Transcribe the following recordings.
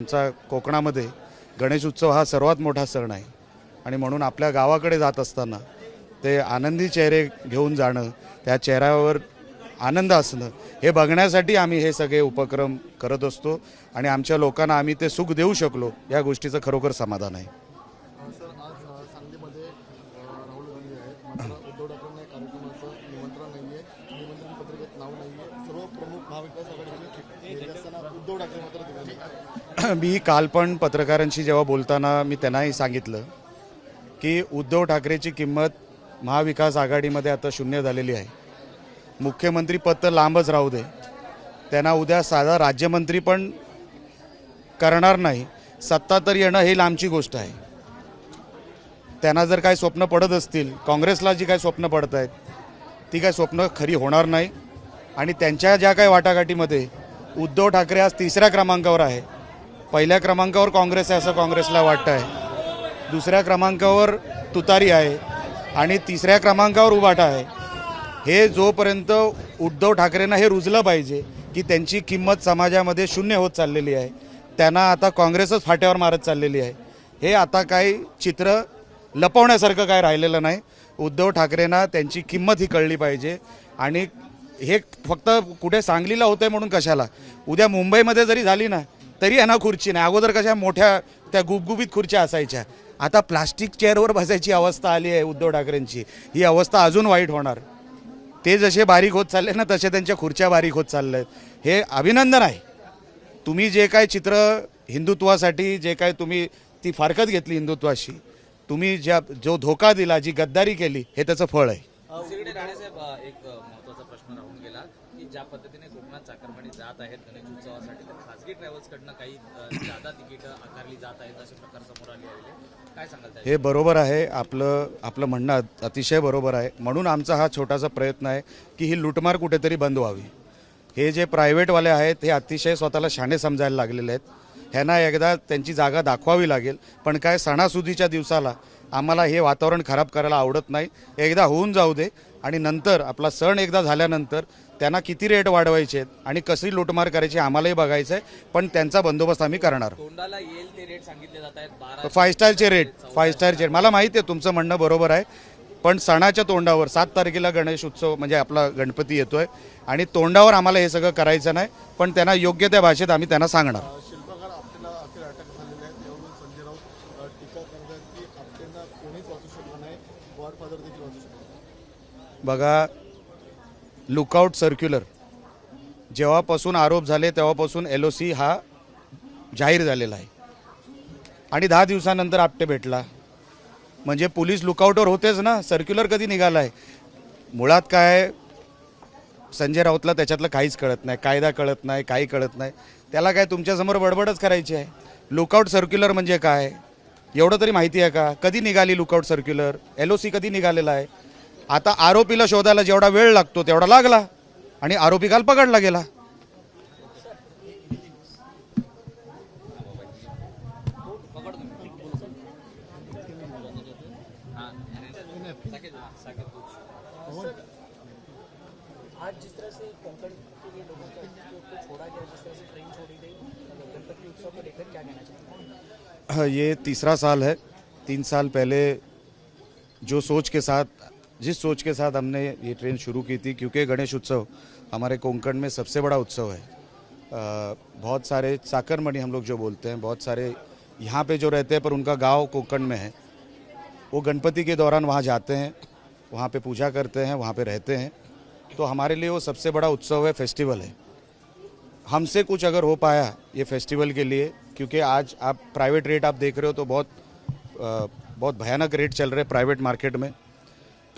आमचा कोकणामध्ये गणेश उत्सव हा सर्वात मोठा सण आहे. आणि म्हणून आपल्या गावाकडे जात असताना ते आनंदी चेहरे घेऊन जाणं त्या चेहऱ्यावर आनंद असणं हे बघण्यासाठी आम्ही हे सगळे उपक्रम करत असतो. आणि आमच्या लोकांना आम्ही ते सुख देऊ शकलो या गोष्टीचं खरोखर समाधान आहे सर आज अ, सांगलीमध्ये अ, राहुल गांधी आहेत मात्र उद्धव ठाकरेंना या कार्यक्रमाचं निमंत्रण नाही आहे निमंत्रण पत्रिकेत नाव नाही आहे सर्व प्रमुख महाविकास आघाडीचे गेले असताना उद्धव ठाकरे मात्र दिले नाही मी काल पण पत्रकारांशी जेव्हा बोलताना मी त्यांनाही सांगितलं की उद्धव ठाकरेची किंमत महाविकास आघाडीमध्ये आता शून्य झालेली आहे. मुख्यमंत्री पद तर लांबच राहू दे. त्यांना उद्या साधा राज्यमंत्री पण करणार नाही. सत्ता तर येणं ही लांबची गोष्ट आहे. त्यांना जर काही स्वप्न पडत असतील काँग्रेसला जी काही स्वप्न पडत आहेत ती काही स्वप्न खरी होणार नाही. आणि त्यांच्या ज्या काही वाटाघाटीमध्ये उद्धव ठाकरे आज तिसऱ्या क्रमांकावर आहे. पहिल्या क्रमांकावर काँग्रेस आहे असं काँग्रेसला वाटतं आहे. दुसऱ्या क्रमांकावर तुतारी आहे आणि तिसऱ्या क्रमांकावर उभाटा आहे. हे जोपर्यंत उद्धव ठाकरेंना हे रुजलं पाहिजे की त्यांची किंमत समाजामध्ये शून्य होत चाललेली आहे त्यांना आता काँग्रेसच फाट्यावर मारत चाललेली आहे. हे आता काही चित्र लपवण्यासारखं काय राहिलेलं नाही. उद्धव ठाकरेंना त्यांची किंमत ही कळली पाहिजे आणि हे फक्त कुठे सांगलीला होतं आहे म्हणून कशाला? उद्या मुंबईमध्ये जरी झाली ना तरी यांना खुर्ची नाही. अगोदर कशा मोठ्या त्या गुबगुबीत खुर्च्या असायच्या. आता प्लास्टिक चेअरवर बसायची अवस्था आली आहे उद्धव ठाकरेंची. ही अवस्था अजून वाईट होणार. ते जसे बारीक होत चालले ना तसे त्यांच्या खुर्च्या बारीक होत चालल्या आहेत हे अभिनंदन आहे. तुम्ही जे काय चित्र हिंदुत्वासाठी जे काय तुम्ही ती फारकत घेतली हिंदुत्वाशी. तुम्ही ज्या जो धोका दिला जी गद्दारी केली हे त्याचं फळ आहे. ज्या पद्धतीने कोकणात चाकरमानी जात आहेत गणेश उत्सवासाठी तर खासगी ट्रॅव्हल्सकडनं काही अ, जादा तिकीट आकारली जात आहेत असे प्रकार समोर आले आलेले काय सांगाल हे बरोबर आहे. आपलं आपलं म्हणणं अतिशय बरोबर आहे. म्हणून आमचा हा छोटासा प्रयत्न आहे की ही लुटमार कुठेतरी बंद व्हावी. हे जे प्रायव्हेटवाले आहेत हे अतिशय स्वतःला शाणे समजायला लागलेले आहेत. ह्यांना एकदा त्यांची जागा दाखवावी लागेल. पण काय सणासुदीच्या दिवसाला आम्हाला हे वातावरण खराब करायला आवडत नाही. एकदा होऊन जाऊ दे. आणि नंतर आपला सण एकदा झाल्यानंतर त्यांना किती रेट वाढवायचे आहेत आणि कशी लुटमार करायची आम्हालाही बघायचं आहे पण त्यांचा बंदोबस्त आम्ही करणार. तोंडाला येईल ते रेट सांगितले जात आहेत बारा फाय स्टारचे रेट फाय स्टारचे रेट. मला माहिती आहे तुमचं म्हणणं बरोबर आहे पण सणाच्या तोंडावर सात तारखेला गणेश उत्सव म्हणजे आपला गणपती येतोय आणि तोंडावर आम्हाला हे सगळं करायचं नाही पण त्यांना योग्य त्या भाषेत आम्ही त्यांना सांगणार. शिल्पकार बघा लुकआउट सर्क्युलर जेव्हापासून आरोप झाले तेव्हापासून एल ओ सी हा जाहीर झालेला आहे. आणि दहा दिवसानंतर आपटे भेटला. म्हणजे पोलीस लुकआउटवर होतेच ना? सर्क्युलर कधी निघाला आहे? मुळात काय संजय राऊतला त्याच्यातलं काहीच कळत नाही. कायदा कळत नाही काही कळत नाही. त्याला काय तुमच्यासमोर बडबडच करायची आहे? लुकआउट सर्क्युलर म्हणजे काय? एवढं तरी माहिती आहे का? कधी निघाली lookout circular L O C कधी निघालेला आहे? आता आरोपीला शोधायला जेवढा वेळ लागतो तेवढा लागला. आणि आरोपी काल पकडला गेला. ये तीसरा साल है। तीन साल पहले जो सोच के साथ जिस सोच के साथ हमने ये ट्रेन शुरू की थी क्योंकि गणेश उत्सव हमारे कोंकण में सबसे बड़ा उत्सव है। अ, बहुत सारे चाकरमणि हम लोग जो बोलते हैं बहुत सारे यहाँ पे जो रहते हैं पर उनका गाँव कोंकण में है। वो गणपति के दौरान वहाँ जाते हैं वहाँ पे पूजा करते हैं वहाँ पे रहते हैं। तो हमारे लिए वो सबसे बड़ा उत्सव है फेस्टिवल है। हमसे कुछ अगर हो पाया ये फेस्टिवल के लिए क्योंकि आज आप प्राइवेट रेट आप देख रहे हो तो बहुत अ, बहुत भयानक रेट चल रहे प्राइवेट मार्केट में।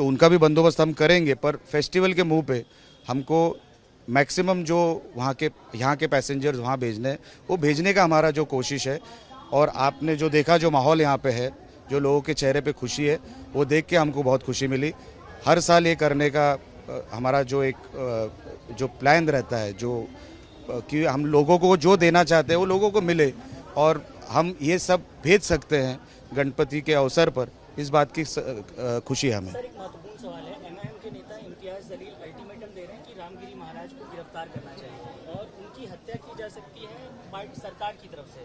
तो उनका भी बंदोबस्त हम करेंगे, पर फेस्टिवल के मुँह पे हमको मैक्सिमम जो वहाँ के, यहाँ के पैसेंजर्स वहाँ भेजने, वो भेजने का हमारा जो कोशिश है। और आपने जो देखा, जो माहौल यहाँ पे है, जो लोगों के चेहरे पे खुशी है, वो देख के हमको बहुत खुशी मिली। हर साल ये करने का हमारा जो एक जो प्लान रहता है, जो कि हम लोगों को जो देना चाहते हैं, वो लोगों को मिले। और हम ये सब भेज सकते हैं गणपति के अवसर पर। इस बात की खुशी है हमें। सर एक महत्वपूर्ण सवाल एमआईएम के नेता इम्तियाज़ जलील अल्टीमेटम दे रहे कि रामगिरी महाराज को गिरफ़्तार करना चाहिए और उनकी हत्या की जा सकती है सरकार की तरफ़ से।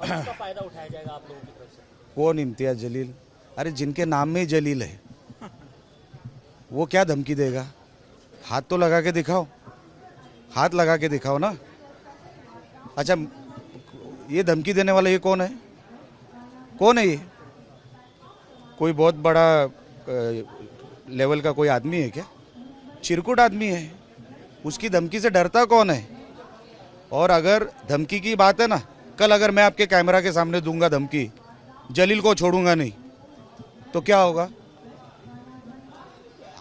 और इसका फ़ायदा उठाया जाएगा आप लोगों की तरफ़ से। कौन इम्तियाज़ जलील। अरे जिनके नाम में ही जलील है वो क्या धमकी देगा? हाथ तो लगा के दिखाओ। हाथ लगा के दिखाओ ना। अच्छा ये धमकी देने वाला ये कौन है? कौन है ये? कोई बहुत बड़ा लेवल का कोई आदमी है क्या? चिरकुट आदमी है। उसकी धमकी से डरता कौन है? और अगर धमकी की बात है ना, कल अगर मैं आपके कैमरा के सामने दूँगा धमकी, जलील को छोड़ूँगा नहीं तो क्या होगा?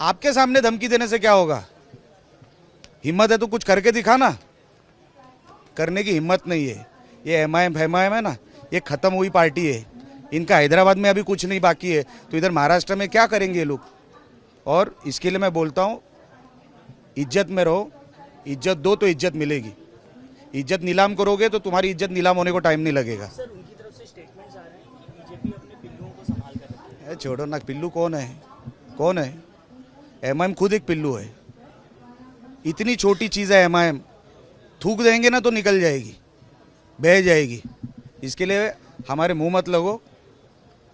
आपके सामने धमकी देने से क्या होगा? हिम्मत है तो कुछ करके दिखा ना करने की हिम्मत नहीं है। ये एम आई एम है ना, ये खत्म हुई पार्टी है। इनका हैदराबाद में अभी कुछ नहीं बाकी है। तो इधर महाराष्ट्र में क्या करेंगे ये लोग? और इसके लिए मैं बोलता हूँ इज़्ज़त में रहो। इज़्ज़त दो तो इज़्ज़त मिलेगी। इज़्ज़त नीलाम करोगे तो तुम्हारी इज़्ज़त नीलाम होने को टाइम नहीं लगेगा। छोड़ो ना पिल्लू कौन है? कौन है? एम खुद एक पिल्लू है। इतनी छोटी चीज़ है एम थूक देंगे ना तो निकल जाएगी बह जाएगी। इसके लिए हमारे मुँह मत लगो।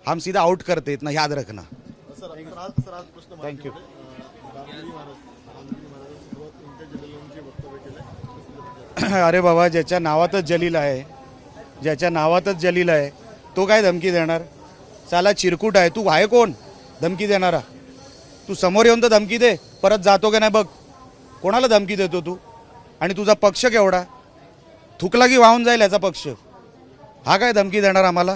हम सीधा आउट करते इतना याद रखना। केलं अरे बाबा ज्याच्या नावातच जलील आहे. ज्याच्या नावातच जलील आहे. तो काय धमकी देणार? साला चिरकुट आहे. तू आहे कोण? धमकी देणारा. तू समोर येऊन तर धमकी दे. परत जातो का नाही बघ. कोणाला धमकी देतो तू? आणि तुझा पक्ष केवढा? थुकला की वाहून जाईल याचा पक्ष. हा काय धमकी देणार आम्हाला?